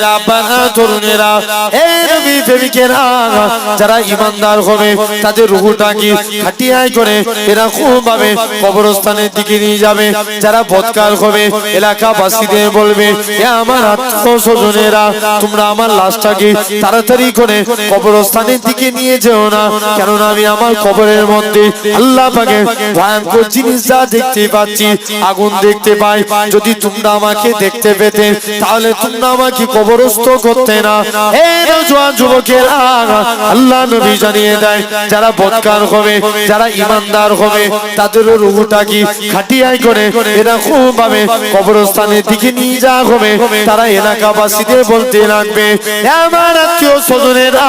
মেয়েরা বানা তরুণেরা হে নবী প্রেমিকেরা, যারা ইমানদার হবে, তাদের রুহুটাকে খাটিয়ায় করে এরকম ভাবে কবরস্থানের দিকে নিয়ে যাবে। যারা বদকার হবে, এলাকাবাসীদের বলবে, এ আমার আত্মীয় স্বজনেরা তোমরা আমার লাশটাকে তাড়াতাড়ি করে কবরস্থানের দিকে নিয়ে যেও না। কেননা আমি আমার কবরের মধ্যে আল্লাহ পাকে ভয়ঙ্কর জিনিস যা দেখতে পাচ্ছি, আগুন দেখতে পাই। যদি তোমরা আমাকে দেখতে পেতে, তাহলে তোমরা আমাকে কবরস্থ করতে না। হে নওজোয়ান যুবকেরা আল্লাহ নবী জানিয়ে দেয়, যারা বদকার হবে, যারা ইমানদার হবে, তাদের রুহুটা কি খাটিয়াই করে এরকম ভাবে কবরস্থানের দিকে নিয়ে যাওয়া হবে। তারা এলাকাবাসীদের বলতে লাগবে, "এ আমার আত্মীয় স্বজনেরা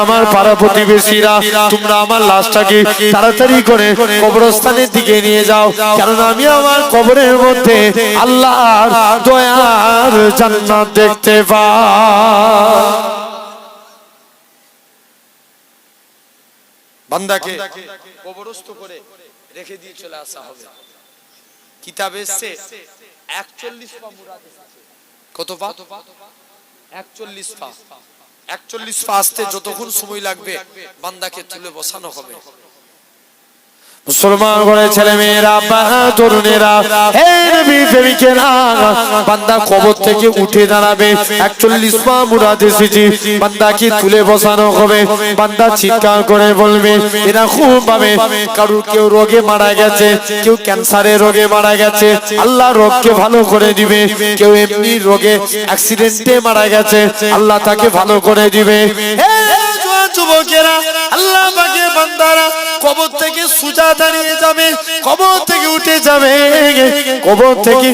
আমার পাড়া প্রতিবেশীরা, তোমরা আমার লাশটাকে তাড়াতাড়ি করে কবরস্থানের দিকে নিয়ে যাও। কারণ আমি আমার কবরের মধ্যে আল্লাহর দয়ার জান্নাত দেখতে বান্দাকে কবরস্থ করে রেখে দিয়ে চলে আসা হবে। কিতাবে এসছে একচল্লিশ পা মুরাদ। কত পা? একচল্লিশ পা। একচল্লিশ পা আসতে যতক্ষণ সময় লাগবে বান্দাকে তুলে বসানো হবে। মুসলমান করে ছেলে মেয়েরা তরুণেরা বান্দা কবর থেকে উঠে দাঁড়াবে, একচল্লিশ তুলে বসানো হবে, বান্দা চিৎকার করে বলবে, এরা খুব ভাবে কারুর কেউ রোগে মারা গেছে, কেউ ক্যান্সারের রোগে মারা গেছে, আল্লাহ রোগকে ভালো করে দিবে, কেউ এমনি রোগে অ্যাক্সিডেন্টে মারা গেছে, আল্লাহ তাকে ভালো করে দিবে। আল্লাহ সুজা দাঁড়িয়ে যাবে, কবর থেকে উঠে যাবে। কবর থেকে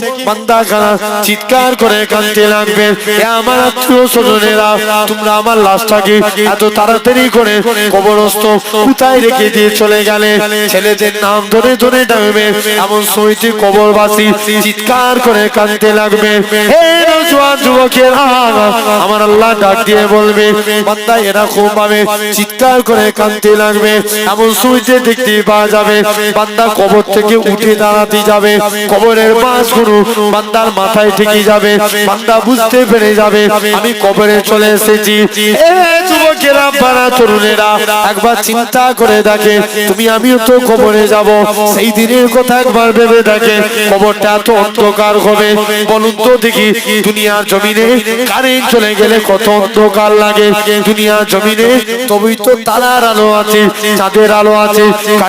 চিৎকার করে কাঁদতে লাগবে আমার আত্মীয় স্বজনেরা, তোমরা আমার লাশটাকে এত তাড়াতাড়ি করে কবরস্থ কোথায় রেখে দিয়ে চলে গেলে? ছেলেদের নাম ধরে ধরে ডাকবে, এমন কবরবাসী চিৎকার করে কাঁদতে লাগবে আমার আল্লাহ ডাক দিয়ে বলবে, বান্দা এরকম চিৎকার করে কাঁদতে লাগবে, এমন সুইতে দেখতে পাওয়া যাবে। বান্দা কবর থেকে উঠে দাঁড়াতে যাবে। কবরের বান্দার মাথায় যাবে। বান্দা বুঝতে পেরে যাবে, আমি কবরে চলে এসেছি। দুনিয়ার জমিনে কারেন্ট চলে গেলে কত অন্ধকার লাগে। দুনিয়ার জমিনে তো তারার আলো আছে, চাঁদের আলো আছে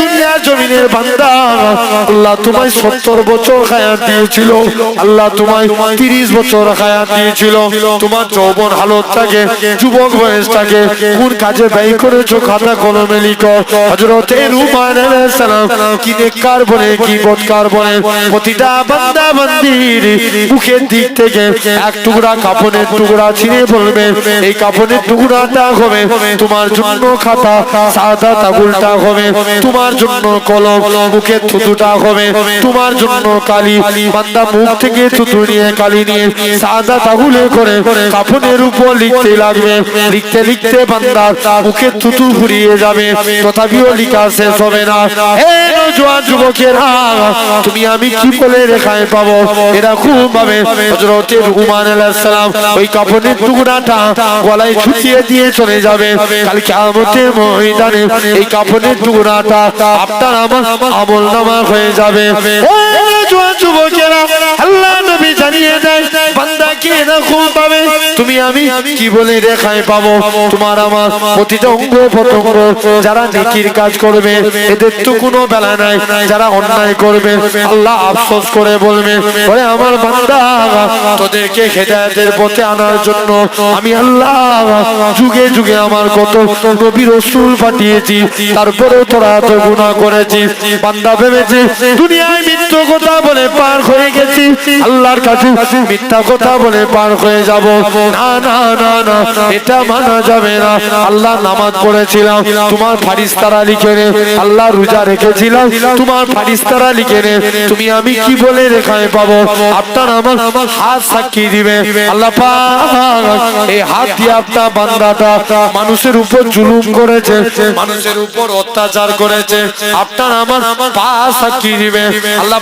দুনিয়ার জমিনের বান্দা। আল্লাহ তোমায় 70 বছর হায়াত দিয়েছিল। আল্লাহ তোমায় 30 বছর হায়াত দিয়েছিল। তোমার যৌবন হালত থাকে যুবক বয়স থাকে কোন কাজে ব্যয় করেছ? খাতা কলমে লিখো। উমর সালাম কি নেককার বলে কি বদকার বলে প্রতিটা বান্দা বান্দির মুখের দিক থেকে এক টুকরা কাপড়ের টুকরা ছিঁড়ে বলবে এই কাপড়ের টুকরাটা হবে, তোমার জন্য খাতা, সাদা তাগুলটা হবে। তোমার জন্য কলম মুখে থুতুটা হবে। তোমার জন্য কালি, বান্দা মুখ থেকে থুতু নিয়ে কালি নিয়ে সাদা তাহুলে করে কাপড়ের উপর লিখতে লাগবে। লিখতে লিখতে বান্দা মুখে থুতু ফুরিয়ে যাবে। তথাপিও লিখা শেষ হবে না। হে নওজোয়ান যুবকেরা, তুমি আমি কি বলে রেখায় পাবো? এরকম ভাবে উমার আলাইহিস সালাম ওই কাপড়ের টুকরাটা গলায় ছুটিয়ে দিয়ে চলে যাবে। কাল কিয়ামতের ময়দানে এই কাপড়ের টুকরাটা আপনার আমার আমল নামা হয়ে যাবে। জোয়ান তুমি আমি কি বলে রেখায় পাবো? তোমার আমার প্রতিটা অঙ্গ যারা নেকির কাজ করবে, এদের তো কোনো বেলা নাই, যারা অন্যায় করবে, আল্লাহ আফসোস করে বলবে, ওরে আমার বান্দা, তোদেরকে হেদায়েতের পথে আনার জন্য আমি আল্লাহ যুগে যুগে আমার কত নবী রসুল পাঠিয়েছি, তারপরেও তোরা তো গুনাহ করেছিস। বান্দা ভেবেছে, দুনিয়ায় মিথ্য কথা বলে পার হয়ে গেছি, আল্লাহর কাছে মিথ্যা কথা বলে পার হয়ে যাব। না না না না, এটা মানা যাবে না। আল্লাহ নামাজ পড়েছিলাম, তোমার ফারিস্তারা লিখে আল্লাহ রোজা রেখেছিলাম তোমার ফারিস্তারা লিখে নে তুমি আমি কি বলে রেখায় পাবো? আপনার আমার হাত সাক্ষী দিবে। আল্লাহ এই হাত দিয়ে আপনার বান্দাটা মানুষের উপর জুলুম করেছে মানুষের উপর অত্যাচার করেছে। আপনার আমার পা সাক্ষী দিবে। আল্লাহ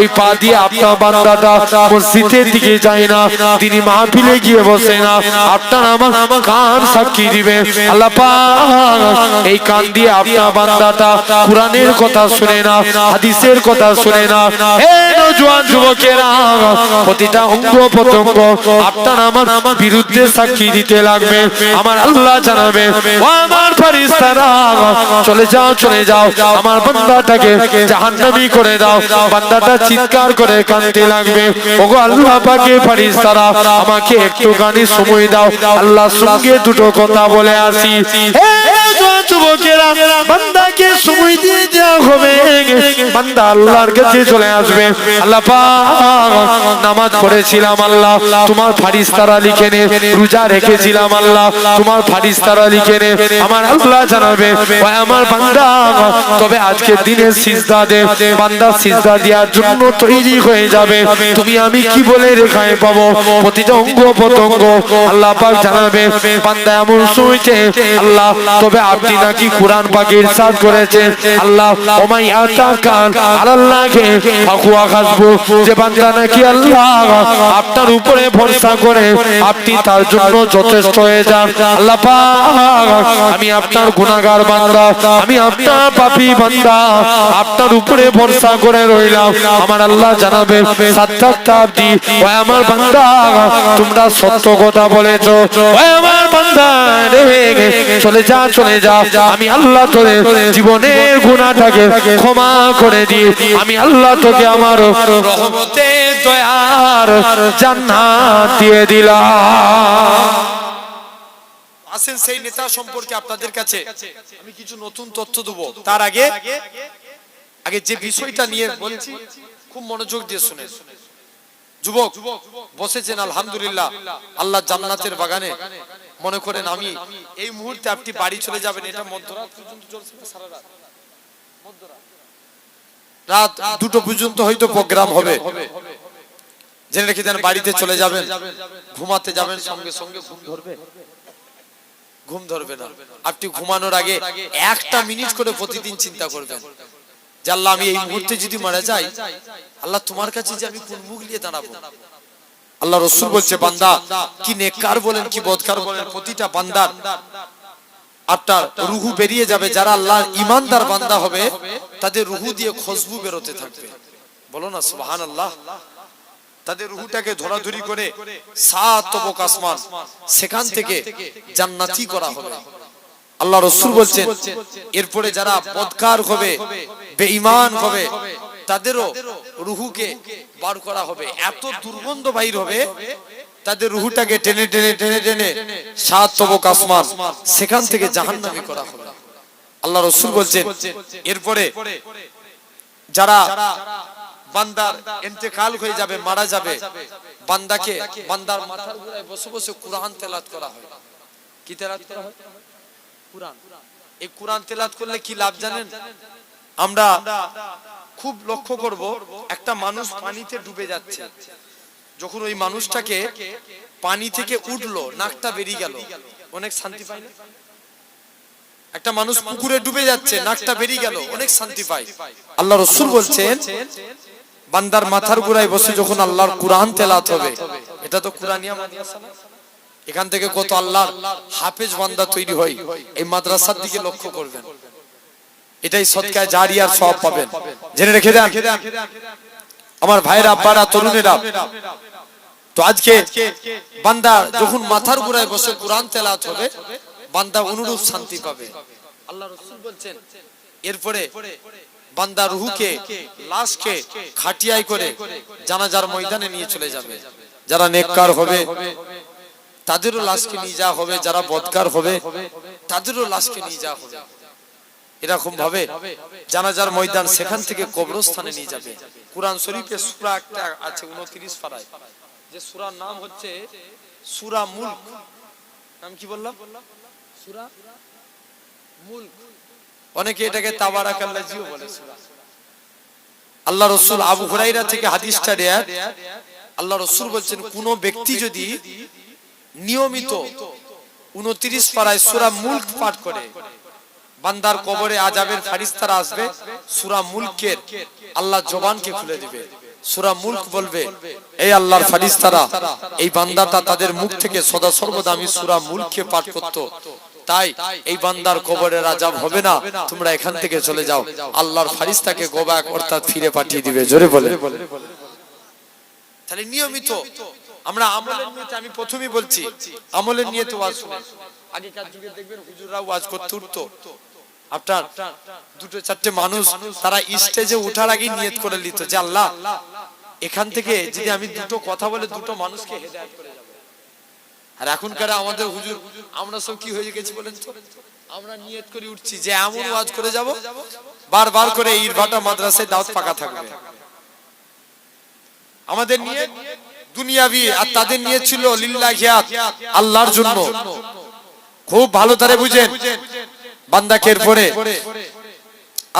এই পা দিয়ে আপনার বান্দাটা মসজিদের দিকে যায় না তিনি মাহফিলে গিয়ে বসে না। আপনার আমার কান সাক্ষী দিবে। আল্লাহ এই কান দিয়ে আপনার বান্দাটা কোরআনের কথা শুনে না হাদিসের কথা শুনে না। হে নজওয়ান যুবকেরা প্রতিটা অঙ্গ প্রত্যঙ্গ আপনার আমার বিরুদ্ধে সাক্ষী দিতে লাগবে। আমার আল্লাহ জানাবে ও আমার ফারিস্তারা চলে যাও চলে যাও। আমার বান্দাটাকে জাহান্নামী করে দাও। বান্দাটা চিৎকার করে কাঁদতে লাগবে। ওগো আল্লাহ পাকে ফারিস্তারা আমাকে একটুখানি সময় দাও। আল্লাহর সঙ্গে দুটো কথা বলে আসি। হে যুবকেরা বান্দাকে সময় দিয়ে দেওয়া তবে আজকে দিনে সিজদা দে। বান্দা সিজদা দেওয়ার জন্য তৈরি হয়ে যাবে। তুমি আমি কি বলে রেখায় পাবো? প্রতিটা অঙ্গ প্রত্যঙ্গ আল্লাহ পাক জানাবে। বান্দা এমন শুইছে আল্লাহ, তবে আপনি নাকি কোরআন পাকে ইরশাদ করেছে আল্লাহ ওমাই আতাকান আল্লাহকে ফাকুয়া খাসবু যে বান্দা নাকি আল্লাহ আপনার উপরে ভরসা করে আপনি তার জন্য যথেষ্ট হয়ে যান। আল্লাহ আমি আপনার গুনাহগার বান্দা আমি আপনার পাপী বান্দা আপনার উপরে ভরসা করে রইলাম। আমার আল্লাহ জানাবে সাত্তাকটা আপনি ওই আমার বান্দা তোমরা সত্য কথা বলেছ। ওই আমার বান্দা রে। চলে যা চলে যা। আমি আল্লাহ তোরে জীবনের গুনাহটাকে ক্ষমা করে দিই। আমি আল্লাহ তোকে আমার রহমতে দয়ার জান্নাত দিয়ে দিলাম। আসেন সেই নেতা সম্পর্কে আপনাদের কাছে আমি কিছু নতুন তথ্য দেবো। তার আগে আগে যে বিষয়টা নিয়ে বলছি, খুব মনোযোগ দিয়ে শুনে। যুবক, বসেছেন, আলহামদুলিল্লাহ। আল্লাহ জান্নাতের বাগানে। মনে করেন আমি এই মুহূর্তে আপনি বাড়ি চলে যাবেন এটা মধ্যরাত পর্যন্ত চলছে সারা রাত। রাত দুটো পর্যন্ত হয়তো প্রোগ্রাম হবে। জেনে রেখে দেন বাড়িতে চলে যাবেন ঘুমাতে যাবেন সঙ্গে সঙ্গে। ঘুম ধরবে ঘুম ধরবে না। আপনি ঘুমানোর আগে একটা মিনিট করে প্রতিদিন চিন্তা করবেন। যে আল্লাহ আমি এই মুহূর্তে যদি মারা যাই আল্লাহ তোমার কাছে যে আমি কোন মুখ নিয়ে দাঁড়াবো? আল্লাহ রসুল বলছে, বান্দা, কি নেককার বলেন, কি বদকার বলেন, প্রতিটা বান্দার আপনার রুহু বেরিয়ে যাবে, যারা আল্লাহর ইমানদার বান্দা হবে, তাদের রুহু দিয়ে খুশবু বেরোতে থাকবে। বলো না সুবহান আল্লাহ তাদের রুহুটাকে ধরাধরি করে সাত আসমান, সেখান থেকে জান্নাতি করা হবে। আল্লাহ রসুল বলছেন, এরপরে যারা বদকার হবে, বেঈমান হবে তাদেরও রুহুকে বার করা হবে। এত দুর্গন্ধ বাইর হবে, তাদের রুহুটাকে টেনে টেনে টেনে টেনে সাত তবক আসমান সেখান থেকে জাহান্নামী করা হবে আল্লাহ রসুল বলছেন, এরপরে যারা বান্দার ইন্তেকাল হয়ে যাবে, মারা যাবে, বান্দাকে বান্দার মাথার গোড়ায় বসে বসে কোরআন তেলাত করা হয়। কি তেলাত করা হয়? কোরআন। এই কোরআন তেলাত করলে কি লাভ জানেন? আমরা খুব লক্ষ্য করব, একটা মানুষ পানিতে ডুবে যাচ্ছে। যখন ওই মানুষটাকে পানি থেকে উঠল, নাকটা বেরিয়ে গেল। অনেক শান্তি পায় না? একটা মানুষ পুকুরে ডুবে যাচ্ছে, নাকটা বেরিয়ে গেল। অনেক শান্তি পায়। আল্লাহ রসুল বলছেন, বান্দার মাথার গোড়ায় বসে যখন আল্লাহর কোরআন তেলাত হবে, এটা তো কোরআনিয়া মাদ্রাসা না? এখান থেকে কত আল্লাহর হাফেজ বান্দা তৈরি হয়, এই মাদ্রাসার দিকে লক্ষ্য করবেন। এটাই সৎকায় জারিয়ার সব পাবেন। জেনে রেখে দেন। আমার ভাইরা আব্বারা তরুণেরা। তো আজকে বান্দা যখন মাথার গোড়ায় বসে কোরআন তেলাত হবে বান্দা অনুরূপ শান্তি পাবে। আল্লাহ রসুল বলছেন এরপরে বান্দা রুহুকে লাশকে খাটিয়াই করে জানাজার ময়দানে নিয়ে চলে যাবে। যারা নেককার হবে তাদেরও লাশকে নিয়ে যাওয়া হবে। যারা বদকার হবে তাদেরও লাশকে নিয়ে যাওয়া হবে। এরকম ভাবে জানাজার ময়দান সেখান থেকে কবরস্থানে নিয়ে যাবে। কোরআন শরীফে সূরা একটা আছে 29 পারায়। যে সূরার নাম হচ্ছে সূরা মুলক। নাম কি বললাম? সূরা মুলক। অনেকে এটাকে তাবারাকাল্লাজিও বলে সূরা। আল্লাহ রসুল আবু হুরাইরা থেকে হাদিসটা রেয়াত আল্লাহ রসুল বলছেন, কোন ব্যক্তি যদি নিয়মিত উনত্রিশ পাড়ায় সুরা মুল্ক পাঠ করে বান্দার কবরে আজাবের ফারিস্তারা আসবে, সুরা মুলকের আল্লাহ জবানকে খুলে দিবে। সুরা মুলক বলবে, এই আল্লাহর ফারিস্তারা, এই বান্দাটা তাদের মুখ থেকে সদা সর্বদা আমি সুরা মুলককে পাঠ করত। তাই এই বান্দার কবরের আজাব হবে না, তোমরা এখান থেকে চলে যাও। আল্লাহর ফারিস্তাকে গোবাক অর্থাৎ ফিরে পাঠিয়ে দিবে। জোরে বলে। তাহলে নিয়মিত আমরা আমলের নিয়তে, আমি প্রথমেই বলছি, আমলের নিয়তে ওয়াজ শুনেন আগেকার যুগে দেখবেন হুজুররা ওয়াজ করতে উঠতো। আপনার দুটো চারটে মানুষ তারা স্টেজে ওঠার আগে নিয়ত করে নিত যে আল্লাহ, এখান থেকে যদি আমি দুটো কথা বলে দুটো মানুষকে হেদায়েত করে যাব। আর এখনকার আমাদের হুজুর, আমরা সব কি হয়ে গেছি বলেন তো? আমরা নিয়ত করে উঠছি যে এমন ওয়াজ করে যাব, বারবার করে ইরভাটা মাদ্রাসায় দাওয়াত পাকা থাকবে। আমাদের নিয়ে দুনিয়াবি, আর তাদের নিয়ে ছিল লিল্লাহিয়াত, আল্লাহর জন্য। খুব ভালো তারে বুঝেন। বান্দাকে এরপরে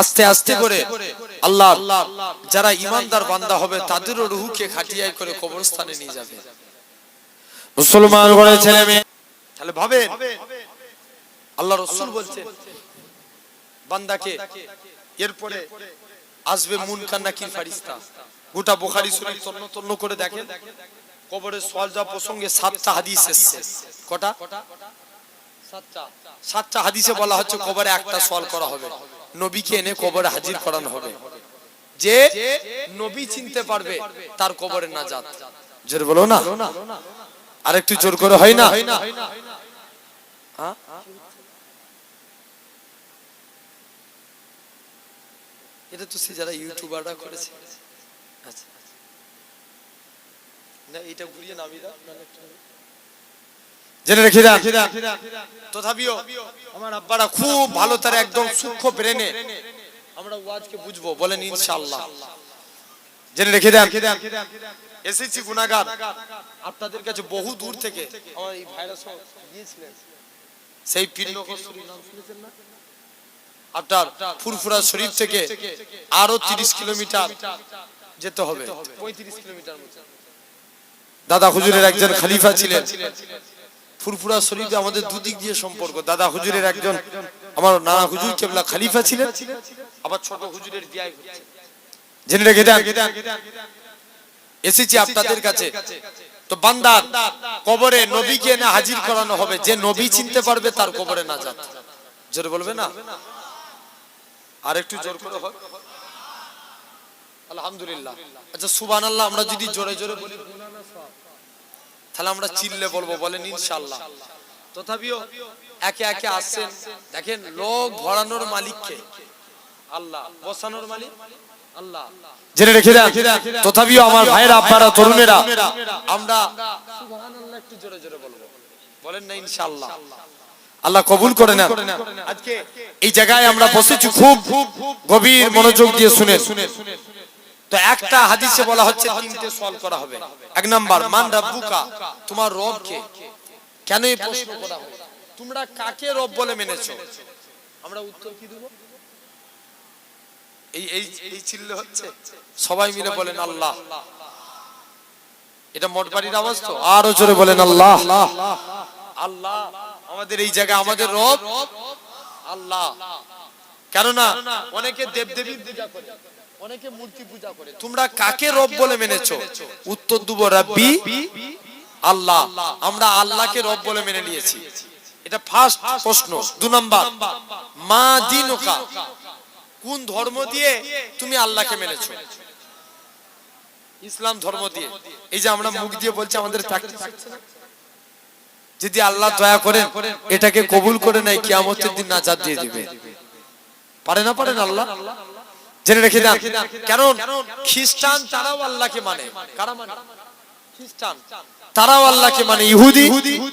আস্তে আস্তে করে আল্লাহ যারা ইমানদার বান্দা হবে তাদেরও রুহুকে খাটিয়াই করে কবরস্থানে নিয়ে যাবে। মুসলমান করে ছেলে মেয়ে তাহলে ভাবেন। আল্লাহ রসুল বলছে বান্দাকে এরপরে আসবে মুনকার নাকির ফারিস্তা? গোটা বুখারী শরীফ তন্ন তন্ন করে দেখেন। কবরের সওয়াল যা প্রসঙ্গে সাতটা হাদিস এসেছে। কটা? সাতটা। সাতটা হাদিসে বলা হচ্ছে কবরে একটা সওয়াল করা হবে। নবীকে এনে কবরে হাজির করানো হবে। যে নবী চিনতে পারবে তার কবরে নাজাত। জোরে বলো না। আর একটু জোর করে হয় না? হ্যাঁ? এটা তো সে যারা ইউটিউবাররা করেছে। আচ্ছা না, এটা ঘুরিয়ে নামি দাও। জেনে রেখে দেন তথাপিও আমার আব্বারা খুব ভালো তার একদম সূক্ষ্ম ব্রেনে আমরা ওয়াজকে বুঝব বলেন ইনশাআল্লাহ। জেনে রেখে দেন এসেছি গুনাহগার আপনাদের কাছে বহু দূর থেকে আমার এই ভাইরাস দিয়েছিলেন সেই নাম শুনেছেন না? আপনার ফুরফুরা শরীফ থেকে আরও 30 কিলোমিটার যেতে হবে। 35 কিলোমিটার দাদা হুজুরের একজন খলিফা ছিলেন। ফুরফুরা শরীফে আমাদের দুদিক দিয়ে সম্পর্ক। দাদা হুজুরের একজন আমার নানা হুজুর কেবলা খালিফা ছিলেন। আবার ছোট হুজুরের বিয়াই জেনে রেখে দেন। এসেছি আপনাদের কাছে। তো বান্দার কবরে নবীকে এনে হাজির করানো হবে। যে নবী চিনতে পারবে তার কবরে না যাত জোরে বলবে না? আর একটু জোর করে হোক আলহামদুলিল্লাহ। আচ্ছা সুবান আল্লাহ আমরা যদি জোরে জোরে বলি। না? তাহলে আমরা চিল্লে বলব বলেন ইনশাআল্লাহ। তথাপিও একে একে আসছেন। দেখেন লোক ভরানোর মালিককে। আল্লাহ বসানোর মালিক? আল্লাহ। জেনে রেখে দেন। তথাপিও আমার ভাইয়েরা তরুণেরা আমরা সুবহানাল্লাহ একটু জোরে জোরে বলব। বলেন না ইনশাআল্লাহ। আল্লাহ কবুল করে নেন। আজকে এই জায়গায় আমরা বসেছি খুব গভীর মনোযোগ দিয়ে শুনে শুনে শুনে তো একটা হাদিসে বলা হচ্ছে তিনটে সওয়াল করা হবে। এক নাম্বার, মান রাব্বুকা তোমার রব কে কেন এই প্রশ্ন করা হয় তোমরা কাকে রব বলে মেনেছো? আমরা উত্তর কি দেব? এই এই এই চিল্লে হচ্ছে? সবাই মিলে বলেন আল্লাহ। এটা মোটবাড়ির আওয়াজ তো? আরও জোরে বলেন আল্লাহ। আল্লাহ, আমাদের এই জায়গায় আমাদের রব। আল্লাহ। কেননা, অনেকে দেবদেবীর পূজা করে। অনেকে মূর্তি পূজা করে। তোমরা কাকে রব বলে মেনেছো? উত্তর দুব রাব্বি আল্লাহ। আমরা আল্লাহকে রব বলে মেনে নিয়েছি। এটা ফার্স্ট প্রশ্ন দু নাম্বার। মা দিনুকা কোন ধর্ম দিয়ে তুমি আল্লাহকে মেনেছো? ইসলাম ধর্ম দিয়ে। এই যে আমরা মুখ দিয়ে বলছি আমাদের যদি আল্লাহ দয়া করেন এটাকে কবুল করে নেয় কিয়ামতের দিন নাজাত দিয়ে দিবে। পারে না পারে না আল্লাহ? জেনে রেখে দেন কারণ খ্রিস্টান তারাও আল্লাহকে মানে। কারা মানে? খ্রিস্টান। তারাও আল্লাহকে মানে। ইহুদি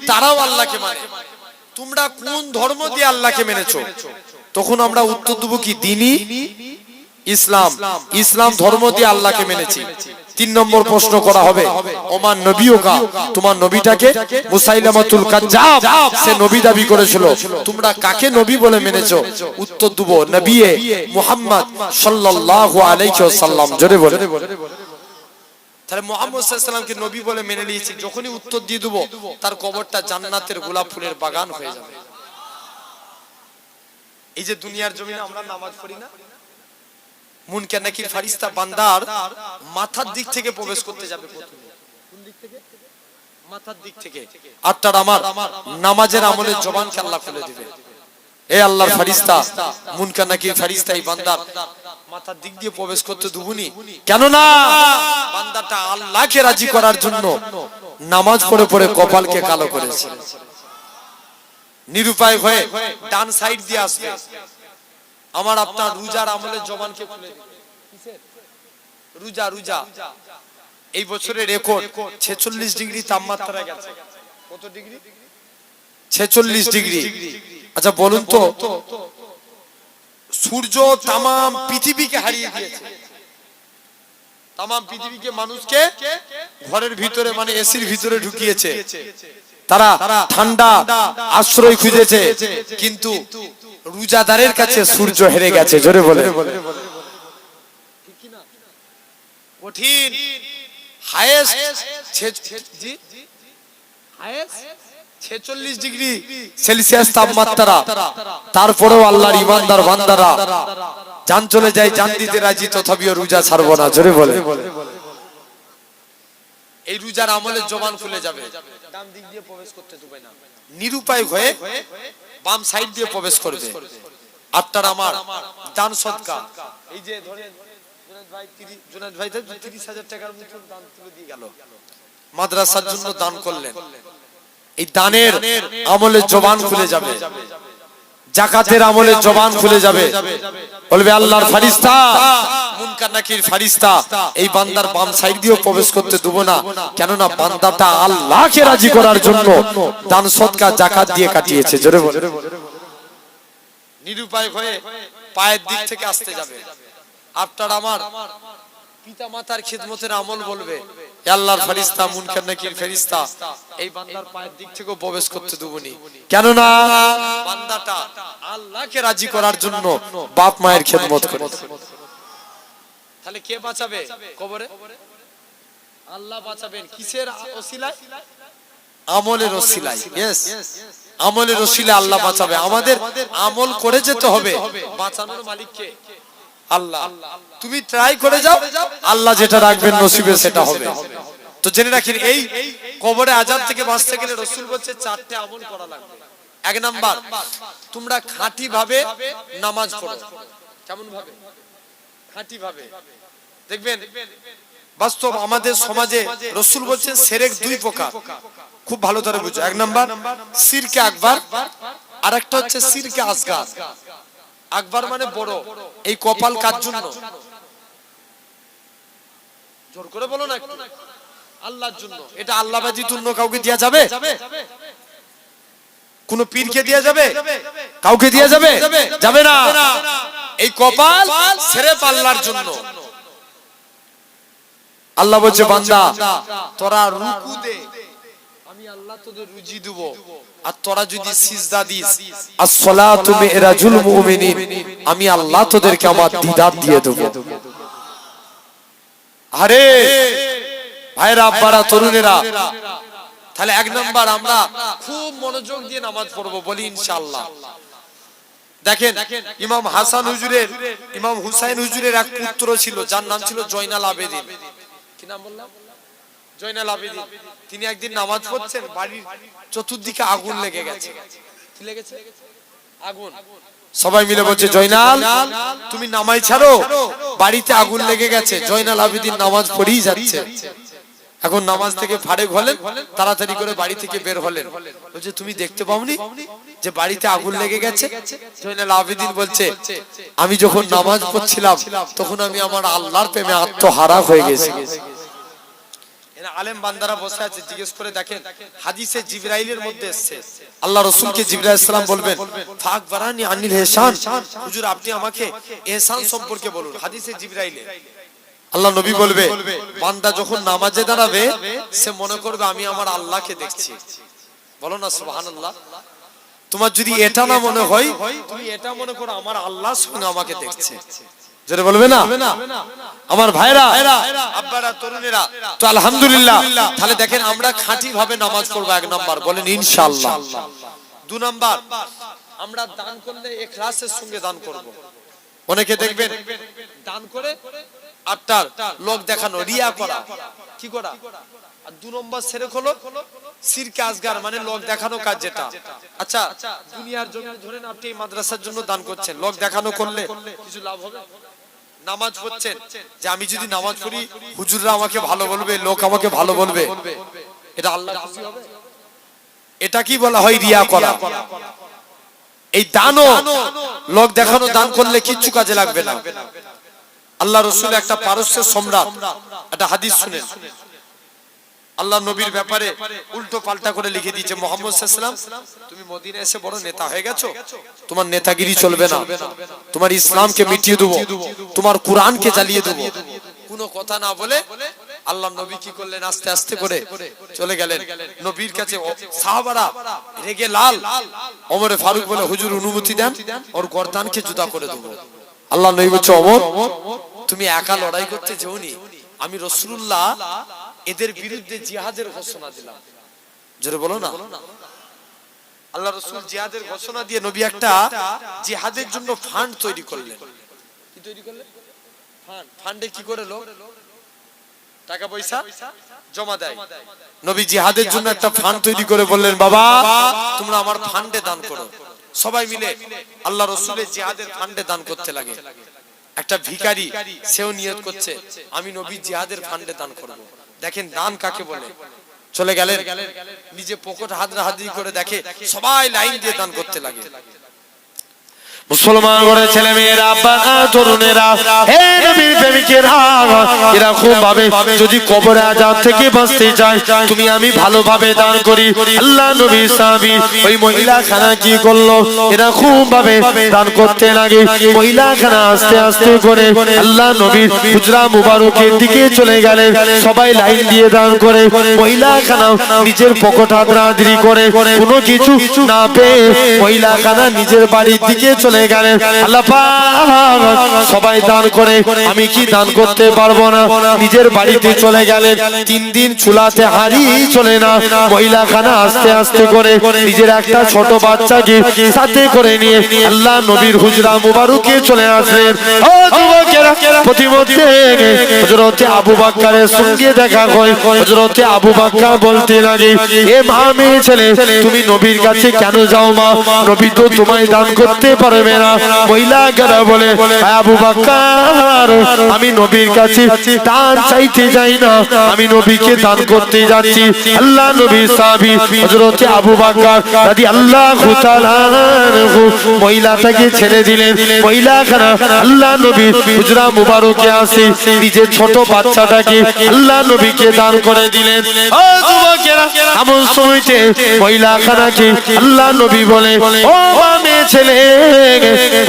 তারাও আল্লাহকে মানে। তোমরা কোন ধর্ম দিয়ে আল্লাহকে মেনেছো? তখন আমরা উত্তর দেবো কি দিনই ইসলাম। ইসলাম ধর্ম দিয়ে আল্লাহকে মেনেছি। তিন নম্বর প্রশ্ন করা হবে ওমান নবীও কা তোমার নবীটাকে মুসাইলামাতুল কাজ্জাব সে নবী দাবি করেছিল। তোমরা কাকে নবী বলে মেনেছো? উত্তর দেবো নবিয়ে মুহাম্মদ সাল্লাল্লাহু আলাইহি ওয়াসাল্লাম। জোরে বলে। তাহলে মোহাম্মদ সাল্লামকে নবী বলে মেনে নিয়েছি। যখনই উত্তর দিয়ে দেবো তার কবরটা জান্নাতের গোলাপ ফুলের বাগান হয়ে যাবে। এই যে দুনিয়ার জমিনে আমরা নামাজ পড়ি না? মুনকার নাকি ফারিস্তা বান্দার মাথার দিক থেকে প্রবেশ করতে যাবে প্রথমে। মাথার দিক থেকে। আটটার আমার নামাজের আমলে খুলে দিবে। এ আল্লাহর ফারিস্তা নাকি বান্দার মাথার দিক দিয়ে প্রবেশ করতে দুবুনি। কেন না বান্দাটা আল্লাহকে রাজি করার জন্য নামাজ পড়ে পড়ে কপালকে কালো করেছে। নিরুপায় হয়ে ডান সাইড দিয়ে আসবে। আমার আপনার রুজার আমলের জবানকে খুলে দিবে কিসের? রুজা রুজা। এই বছরের রেকর্ড ছেচল্লিশ ডিগ্রি তাপমাত্রা গেছে। কত ডিগ্রি? ছেচল্লিশ ডিগ্রি। আচ্ছা বলুন তো, সূর্য তামাম পৃথিবীকে হারিয়ে দিয়েছে। তামাম পৃথিবীকে মানুষকে ঘরের ভিতরে মানে এসির ভিতরে ঢুকিয়েছে। তারা ঠান্ডা আশ্রয় খুঁজেছে। কিন্তু রুজাদারের কাছে সূর্য হেরে গেছে জোরে বলে কঠিন। ছেচল্লিশ ডিগ্রি সেলসিয়াস তাপমাত্রা। তারপরেও আল্লাহর ইমানদার বান্দারা জান চলে যায় জান দিতে রাজি তথাপিও রোজা। ছাড়বো না জোরে বলে এই রোজার আমলের জবান খুলে যাবে। ডান দিক দিয়ে প্রবেশ করতে দেবে না। নিরুপায় হয়ে বাম সাইড দিয়ে প্রবেশ করবে। আটটার আমার দান সৎকার এই যে ধরেন জুনায়েদ ভাই তিরিশ জুনায়েদ ভাই তো তিরিশ হাজার টাকার মতো দান তুলে দিয়ে গেল। মাদ্রাসার জন্য দান করলেন। এই দানের আমলে জবান খুলে যাবে। জাকাতের আমলে জবান খুলে যাবে। বলবে আল্লাহর ফারিস্তা মুনকার নাকির ফারিস্তা এই বান্দার বাম সাইড দিয়েও প্রবেশ করতে দেবো না। কেননা বান্দাটা আল্লাহকে রাজি করার জন্য দান সদকা জাকাত দিয়ে কাটিয়েছে। জোরে বলে। নিরুপায় হয়ে পায়ের দিক থেকে আসতে যাবে। আপনার আমার পিতা মাতার খিদমতের আমল বলবে আল্লাহর ফেরেশতা, মুনকার নাকির ফেরেশতা। এই বান্দার পায়ের দিক থেকেও প্রবেশ করতে দেবনি কেন না বান্দাটা আল্লাহকে রাজি করার জন্য বাপ মায়ের খিদমত করে। তাহলে কে বাঁচাবে কবরে? আল্লাহ বাঁচাবেন কিসের ওসিলায়? আমলের ওসিলায় ইয়েস আমলের ওসিলা আল্লাহ বাঁচাবে। আমাদের আমল করে যেতে হবে। বাঁচানোর মালিককে। আল্লাহ। তুমি ট্রাই করে যাও, আল্লাহ যেটা রাখবেন নসিবে সেটা হবে। তো জেনে রাখেন, এই কবরে আজাদ থেকে বাঁচতে গেলে রসুল বলছে, চারটে আমল করা লাগবে। এক নাম্বার, তোমরা খাঁটি ভাবে নামাজ পড়ো। কেমন ভাবে? খাঁটি ভাবে দেখবেন, বাস্তব আমাদের সমাজে রসুল বলছেন, সেরেক দুই প্রকার। খুব ভালো করে বুঝো। এক নাম্বার, সিরকে আকবার আর একটা হচ্ছে সিরকে আসগার আকবার মানে বড়। এই কপাল কার জন্য? জোর করে বলো না আল্লাহর জন্য। এটা কাউকে দেয়া যাবে? কোন পীরকে দেয়া যাবে? কাউকে দেয়া যাবে? যাবে? না। এই কপাল আল্লাহর জন্য। আল্লাহ বলছে বান্দা তোরা রুকু দে। আল্লাহ তোদের রুজি দেব। আর তোরা যদি সিজদা দিস as-salatu mi'rajul মুমিনিন। আমি আল্লাহ তোদেরকে আমার দিদার দিয়ে দেব। আরে ভাইরা আব্বারা তরুণেরা। তাহলে এক নাম্বার আমরা খুব মনোযোগ দিয়ে নামাজ পড়ব বলি ইনশাআল্লাহ। দেখেন ইমাম হাসান হুজুরের ইমাম হুসাইন হুজুরের এক পুত্র ছিল যার নাম ছিল জয়নাল আবেদিন। কি নাম বললাম? জয়নাল আবেদিন তিনি একদিন নামাজ পড়ছেন বাড়ির চতুর্দিকে আগুন লেগে গেছে। কি লেগেছে? আগুন। সবাই মিলে বলছে জয়নাল তুমি নামাই ছাড়ো বাড়িতে আগুন লেগে গেছে জয়নাল আবেদিন নামাজ পড়েই যাচ্ছে। এখন নামাজ থেকে ফারেক হলেন তাড়াতাড়ি করে বাড়ি থেকে বের হলেন। বলছে তুমি দেখতে পাওনি যে বাড়িতে আগুন লেগে গেছে? জয়নাল আবেদিন বলছে আমি যখন নামাজ পড়ছিলাম তখন আমি আমার আল্লাহর প্রেমে আত্মহারা হয়ে গেছি। আলেম বান্দারা বসে আছে, জিজ্ঞেস করে দেখেন, হাদিসে জিবরাইলের মধ্যে এসেছে। আল্লাহ রসুলকে জিবরাইল ইসলাম বলবেন, ফাক বারানি আনিল হেসান। হুজুর, আপনি আমাকে এহসান সম্পর্কে বলুন, হাদিসে জিবরাইলে। আল্লাহ নবী বলবে, বান্দা যখন নামাজে দাঁড়াবে, সে মনে করবে, আমি আমার আল্লাহকে দেখছি। বলো না, সুবহানাল্লাহ। তোমার যদি এটা না মনে হয়, তুমি এটা মনে করো, আমার আল্লাহর সঙ্গে আমাকে দেখছে। যেটা বলবে না? আমার ভাইরা আব্বারা তরুণেরা। তো আলহামদুলিল্লাহ। তাহলে দেখেন আমরা খাঁটি ভাবে নামাজ পড়ব এক নাম্বার। বলেন ইনশাআল্লাহ। দু নাম্বার। আমরা দান করলে ইখলাসের সঙ্গে দান করব। অনেকে দেখবেন দান করে আটটার লোক দেখানো রিয়া করা। কি করা? আর দু নম্বর সেরেক হলো সিরকে আসগার মানে লোক দেখানো কাজ যেটা। আচ্ছা দুনিয়ার জন্য ধরেন আপনি মাদ্রাসার জন্য দান করছেন। লোক দেখানো করলে কিছু লাভ হবে? নামাজ পড়ছেন যে আমি যদি নামাজ পড়ি হুজুররা আমাকে ভালো বলবে লোক আমাকে ভালো বলবে এটা আল্লাহ এটা কি বলা হয় রিয়া করা? এই দানও লোক দেখানো দান করলে কিচ্ছু কাজে লাগবে না। আল্লাহ রসুল একটা পারস্য সম্রাট একটা হাদিস শুনেন। আল্লাহ নবীর ব্যাপারে উল্টো পাল্টা করে লিখে দিয়েছে মোহাম্মদ সাল্লাম তুমি মদিনা এসে বড় নেতা হয়ে গেছো। তোমার নেতাগিরি চলবে না। তোমার ইসলামকে মিটিয়ে দেবো। তোমার কোরআনকে জ্বালিয়ে দেবো। কোনো কথা না বলে আল্লাহ নবী কি করলেন? আস্তে আস্তে করে চলে গেলেন। নবীর কাছে সাহাবারা রেগে লাল। অমরে ফারুক বলে, হুজুর, অনুমতি দেন। ওর গর্দানকে জুদা করে দেবো। আল্লাহ নবী বলছে অমর তুমি একা লড়াই করতে যেওনি। আমি রসুল্লাহ এদের বিরুদ্ধে জিহাদের ঘোষণা দিলাম। জোরে বলো না। আল্লাহ রসুল জিহাদের ঘোষণা দিয়ে নবী একটা জিহাদের জন্য ফান্ড তৈরি করলেন। কি তৈরি করলেন? ফান্ড ফান্ডে কি করে লোক? টাকা পয়সা? জমা দেয়। নবী জিহাদের জন্য একটা ফান্ড তৈরি করে বললেন বাবা তোমরা আমার ফান্ডে দান করো। সবাই মিলে আল্লাহ রসুলের জিহাদের ফান্ডে দান করতে লাগে। একটা ভিখারি সেও নিয়ত করছে আমি নবী জিহাদের ফান্ডে দান করব। দেখেন দান কাকে বলে? চলে গেলেন। নিজে পকেট হাত হাতরি করে দেখে সবাই লাইন দিয়ে দান করতে লাগে। মুসলমান ঘরে ছেলে মেয়েরা তরুণেরা হে নবীর প্রেমিকেরা এরকম ভাবে, যদি কবরে আজাব থেকে বাঁচতে চায়, তুমি আমি ভালোভাবে দান করি। আল্লাহ নবী সাহাবী ওই মহিলা খানা কি করল? এরকম ভাবে দান করতে লাগে। মহিলা খানা আস্তে আস্তে করে আল্লাহ নবীর হুজরা মুবারকের দিকে চলে গেলেন সবাই লাইন দিয়ে দান করে। মহিলা খানা নিজের পকেট হাতরাহাতরি করে, কোনো কিছু না পেয়ে মহিলা খানা নিজের বাড়ির দিকে চলে গেলেন আল্লাহ সবাই দান করে। আমি কি দান করতে পারব না? নিজের বাড়িতে চলে গেলেন তিন দিন চুলাতে হারি চলে না। মহিলা খানা আস্তে আস্তে করে নিজের একটা ছোট বাচ্চাকে সাথে করে নিয়ে আল্লাহ নবীর হুজরা মুবারকে চলে আসলেন ও যুবকেরা হয়। তোমায় দান করতে পারবে না মহিলা গেরা বলে "হ্যাঁ, আবু বকর আমি নবীর কাছে দান চাইতে যাই না আমি নবীকে দান করতে যাচ্ছি। আল্লাহ নবী সাহাবী হযরতে আবু রাদিয়াল্লাহু তাআলা আনহু মহিলাটাকে ছেড়ে দিলেন। মহিলা খানা আল্লাহ নবী হুজরা মুবারকে আসে নিজের ছোট বাচ্চাটাকে আল্লাহ নবীকে দান করে দিলেন। ও যুবকেরা এমন সময়তে মহিলা খানাকে আল্লাহ নবী বলে ও মে ছেলে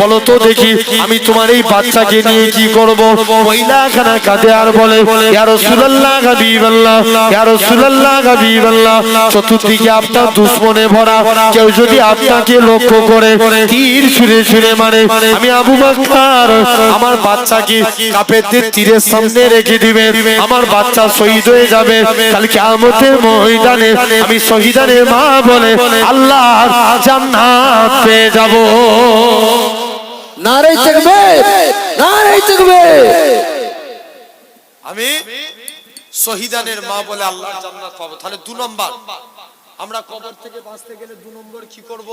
বলো তো দেখি, আমি তোমার এই বাচ্চাকে নিয়ে কি করব? মহিলা খানা কাঁদে আর বলে, ইয়া রাসূলুল্লাহ, হাবিবাল্লাহ, ইয়া রাসূলুল্লাহ, হাবিবাল্লাহ। চতুর্দিকে আপনার দুশ্মনে ভরা, কেউ যদি আপনাকে লক্ষ্য করে, তীর ছুঁড়ে ছুঁড়ে মারে। আমি আবু বকর আমার বাচ্চাকে কাফেরদের তীরের সামনে রেখে দিবে। আমার বাচ্চা শহীদ হয়ে যাবে। কাল কিয়ামতের ময়দানে আমি শহীদানের মা বলে, আল্লাহ জান্নাত পেয়ে যাব। নারাই থাকবে নারাই থাকবে। আমি শহীদানের মা বলে আল্লাহর জান্নাত পাবো। তাহলে দু নম্বর। আমরা কবর থেকে বাঁচতে গেলে দু নম্বর কি করব?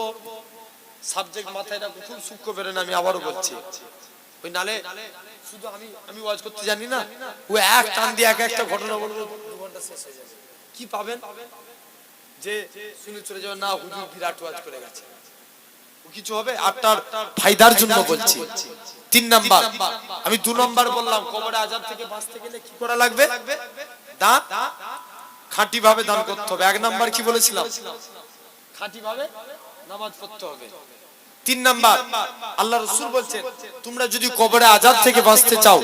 সাবজেক্ট মাথায় রাখো খুব সূক্ষ্ম বেরোন আমি আবারও বলছি। ওই নালে শুধু আমি আমি ওয়াজ করতে জানি না? ও এক টান দিয়ে এক একটা ঘটনা বলব দু ঘণ্টা শেষ হয়ে যাবে। কি পাবেন? যে শুনে চলে যাবেন না হুজুর বিরাট ওয়াজ করে গেছে। কিছু হবে? আপনার ফায়দার জন্য বলছি। তিন নাম্বার। আমি দু নাম্বার বললাম কবরে আজাব থেকে বাঁচতে গেলে কি করা লাগবে? দান খাঁটি ভাবে দান করতে হবে। এক নাম্বার কি বলেছিলাম? খাঁটি ভাবে নামাজ পড়তে হবে। তিন নাম্বার। আল্লাহ রসুল বলছেন তোমরা যদি কবরে আজাদ থেকে বাঁচতে চাও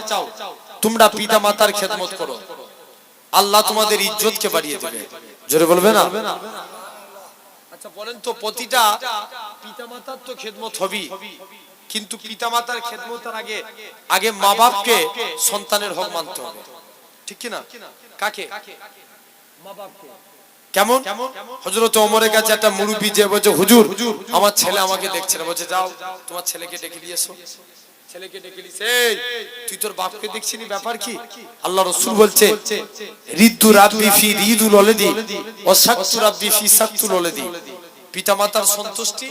তোমরা পিতা মাতার খেদমত করো। আল্লাহ তোমাদের ইজ্জতকে বাড়িয়ে দেবে। জোরে বলবে না? আচ্ছা বলেন তো, প্রতিটা পিতা মাতার তো খেদমত হবি কিন্তু পিতা মাতার খেদমতের আগে আগে মা বাপকে সন্তানের হক মানতে হবে। ঠিক কি না কাকে? মা বাপকে। কেমন? হজরত ওমরের কাছে একটা মুরুবি যে বলছে, হুজুর, আমার ছেলে আমাকে দেখছে না। বলছে, যাও, তোমার ছেলেকে ডেকে এসো। ছেলেকে ডেকে এই, তুই তোর বাপকে দেখছিনি ব্যাপার কি? আল্লাহ রসুল বলছে, রিদ্দু রাব্বি ফি রিদুল ওয়ালিদি ওয়া সাক্তু রাব্বি ফি সাক্তুল ওয়ালিদি। পিতামাতার সন্তুষ্টি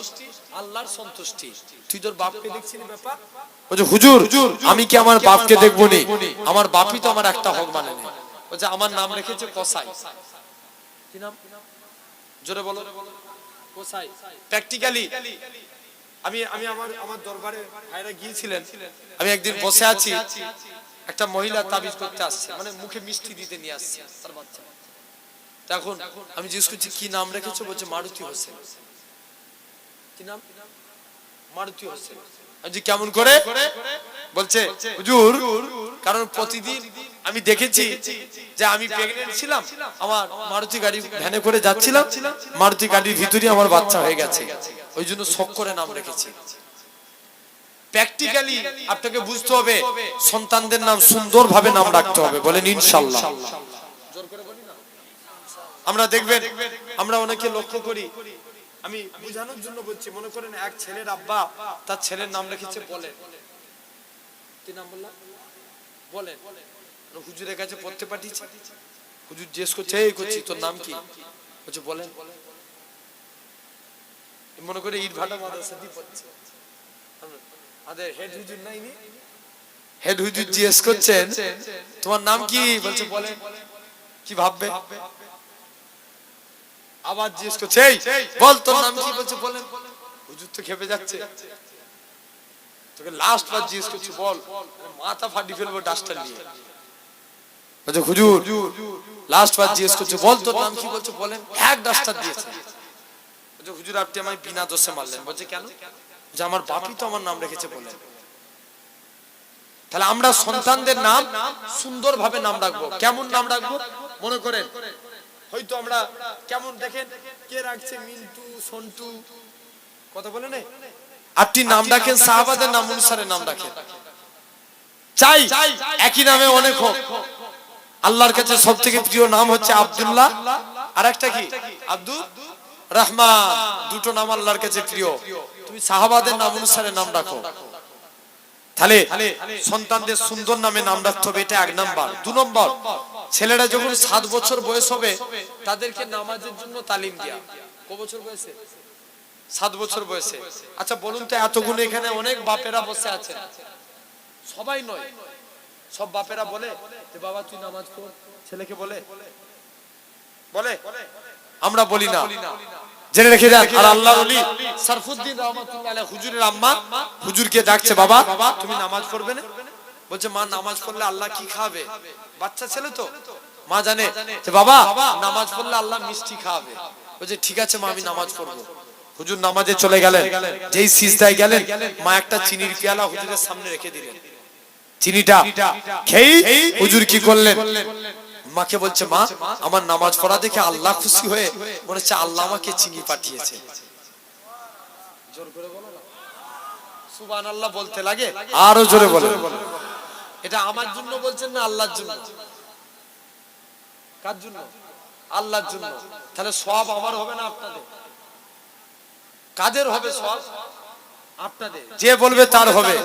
আল্লাহর সন্তুষ্টি। তুই তোর বাপকে দেখছিনি ব্যাপার? বলছে হুজুর আমি কি আমার বাপকে দেখব নি আমার বাপই তো আমার একটা হক মানে না বলছে আমার নাম রেখেছে কসাই। কি নাম? জোরে বলো। কোসাই। প্র্যাকটিক্যালি আমি আমি আমার আমার দরবারে ভাইরা গিয়েছিলেন। আমি একদিন বসে আছি একটা মহিলা তাবিজ করতে আসছে মানে মুখে মিষ্টি দিতে নিয়ে আসছে তার বাচ্চা তখন আমি জিজ্ঞেস করছি, কি নাম রেখেছো? বলছে, মারুতি হোসেন। কি নাম? মারুতি হোসেন। আমি কেমন করে? বলছে, হুজুর, কারণ প্রতিদিন আমি দেখেছি যে আমি প্রেগনেন্ট ছিলাম, আমার মারুতি গাড়ি ভ্যানে করে যাচ্ছিলাম, মারুতি গাড়ির ভিতরে আমার বাচ্চা হয়ে গেছে। ওই জন্য শখ করে নাম রেখেছি। প্র্যাকটিক্যালি আপনাকে বুঝতে হবে, সন্তানদের নাম সুন্দরভাবে নাম রাখতে হবে, বলেন ইনশাল্লাহ। আমরা দেখবেন আমরা অনেকে লক্ষ্য করি। আমি বোঝানোর জন্য বলছি মনে করেন এক ছেলের আব্বা তার ছেলের নাম রেখেছে বলেন। কি নাম বললাম? বলেন। হুজুরের কাছে পড়তে পাঠিয়েছে? হুজুর জিজ্ঞেস করছে এই করছি তোর নাম কি? বলছে বলেন। মনে করে ইট ভাটা মাদ্রাসা দিয়ে পড়ছে। আমাদের হেড হুজুর নাই নি হেড হুজুর জিজ্ঞেস করছেন তোমার নাম কি? বলছে বলেন। কি ভাববে। আবার জিজ্ঞেস করছে, এই, বল তোর নাম কি? বলছে, বলেন। হুজুর তো খেপে যাচ্ছে। তোকে লাস্ট বার জিজ্ঞেস করছি, বল। মাথা ফাটি ফেলব ডাস্টার নিয়ে। বলছে, হুজুর লাস্ট বার জিজ্ঞেস করছে, বল তোর নাম কি? বলছে, বলেন। এক ডাস্টার দিয়েছে। বলছে, হুজুর, আপনি আমায় বিনা দোষে মারলেন। বলছে, কেন? যে আমার বাপই তো আমার নাম রেখেছে, বলেন। তাহলে আমরা সন্তানদের নাম সুন্দরভাবে নাম রাখব। কেমন নাম রাখব? মনে করেন হয়তো আমরা কেমন দেখেন? কে রাখছে মিন্টু সন্টু? কথা বলে নেই? আপনি নাম রাখেন সাহাবাদের নাম অনুসারে নাম রাখেন চাই একই নামে অনেক হোক। আল্লাহর কাছে সব থেকে প্রিয় নাম হচ্ছে আব্দুল্লাহ। আর একটা কি? আব্দুল রহমান। দুটো নাম আল্লাহর কাছে প্রিয়। তুমি সাহাবাদের নাম অনুসারে নাম রাখো তাহলে সন্তানদের সুন্দর নামে নাম রাখতে হবে এটা এক নাম্বার। দু নম্বর। ছেলেরা যখন সাত বছর বয়স হবে তাদেরকে নামাজের জন্য তালিম দেওয়া ক বছর বয়সে? সাত বছর বয়সে। আচ্ছা বলুন তো এতগুলো এখানে অনেক বাপেরা বসে আছেন সবাই নয়। সব বাপেরা বলে যে বাবা তুই নামাজ পড়। ছেলেকে বলে? বলে। আমরা বলি না। জেনে রেখে দেন আর আল্লাহ ওলি সরফুদ্দিন রহমাতুল্লাহ হুজুরের আম্মা। হুজুরকে ডাকছে বাবা তুমি নামাজ পড়বে না? বলছে মা নামাজ পড়লে আল্লাহ কি খাবে? বাচ্চা ছেলে তো। মা জানে যে বাবা নামাজ পড়লে আল্লাহ মিষ্টি খাওয়াবে বলছে ঠিক আছে মা আমি নামাজ পড়ব। হুজুর নামাজে চলে গেলেন। যেই সিজদায় গেলেন মা একটা চিনির পেয়ালা হুজুরের সামনে রেখে দিলেন। চিনিটা খেয়েই হুজুর কি করলেন? মাকে বলছে মা আমার নামাজ পড়া দেখে আল্লাহ খুশি হয়ে মনে হচ্ছে আল্লাহ আমাকে চিনি পাঠিয়েছে। জোর করে বলো না। সুবান আল্লাহ বলতে লাগে আরও জোরে বলো এটা আমার জন্য বলছেন না আল্লাহর জন্য? কার জন্য? আল্লাহর জন্য। তাহলে সব আমার হবে না আপনাদের? কাদের হবে সব? আপনাদের। যে বলবে তার হবে।